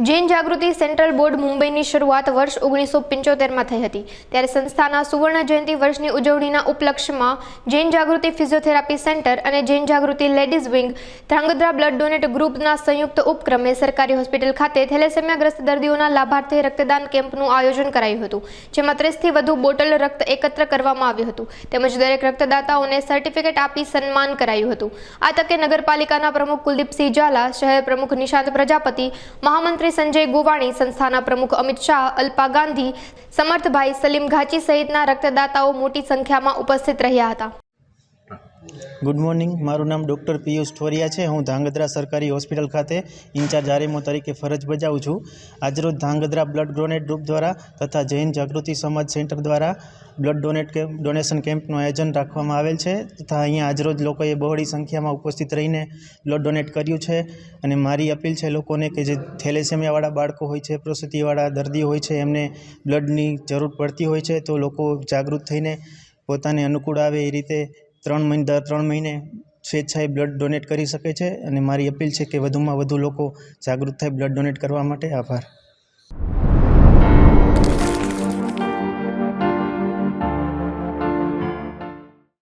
જૈન જાગૃતિ central board મુંબઈની શરૂઆત વર્ષ ઓગણીસો પંચોતેરમાં થઈ હતી. ત્યારે સંસ્થાના સુવર્ણ જયંતિ વર્ષની ઉજવણીના ઉપલક્ષ્યમાં જૈન જાગૃતિ ફિઝિયોથેરાપી સેન્ટર અને Jain Jagruti ladies wing, Dhrangadhra blood donate ગ્રુપના સંયુક્ત ઉપક્રમે સરકારી હોસ્પિટલ ખાતે થેલેસેમિયાગ્રસ્ત દર્દીઓના લાભાર્થે રક્તદાન કેમ્પનું આયોજન કરાયું હતું, જેમાં ત્રીસથી વધુ બોટલ રક્ત એકત્ર કરવામાં આવ્યું હતું. તેમજ દરેક રક્તદાતાઓને સર્ટિફિકેટ આપી સન્માન કરાયું હતું. આ તકે નગરપાલિકાના પ્રમુખ કુલદીપસિંહ ઝાલા, શહેર પ્રમુખ નિશાંત પ્રજાપતિ, મહામંત્રી સંજય ગોવાણી, સંસ્થાના પ્રમુખ અમિત શાહ, અલ્પા ગાંધી, સમર્થભાઈ સલીમ ઘાચી સહિતના રક્તદાતાઓ મોટી સંખ્યામાં ઉપસ્થિત રહ્યા હતા. ગુડ મોર્નિંગ મારું નામ ડૉક્ટર પિયુષ ઠોરિયા છે. હું ધાંગધ્રા સરકારી હોસ્પિટલ ખાતે ઇન્ચાર્જ આરએમઓ તરીકે ફરજ બજાવું છું. આજરોજ ધાંગધ્રા બ્લડ ડોનેટ ગ્રુપ દ્વારા તથા જૈન જાગૃતિ સમાજ સેન્ટર દ્વારા બ્લડ ડોનેટ કેમ્પ ડોનેશન કેમ્પનું આયોજન રાખવામાં આવેલ છે. તથા અહીંયા આજરોજ લોકોએ બહોળી સંખ્યામાં ઉપસ્થિત રહીને બ્લડ ડોનેટ કર્યું છે. અને મારી અપીલ છે લોકોને કે જે થેલેસેમિયાવાળા બાળકો હોય છે, પ્રસૂતિવાળા, દર્દી હોય છે, એમને બ્લડની જરૂર પડતી હોય છે તો લોકો જાગૃત થઈને પોતાને અનુકૂળ આવે એ રીતે ત્રણ મહિને, દર ત્રણ મહિને સ્વેચ્છાએ બ્લડ ડોનેટ કરી શકે છે. અને મારી અપીલ છે કે વધુમાં વધુ લોકો જાગૃત થાય બ્લડ ડોનેટ કરવા માટે. આભાર.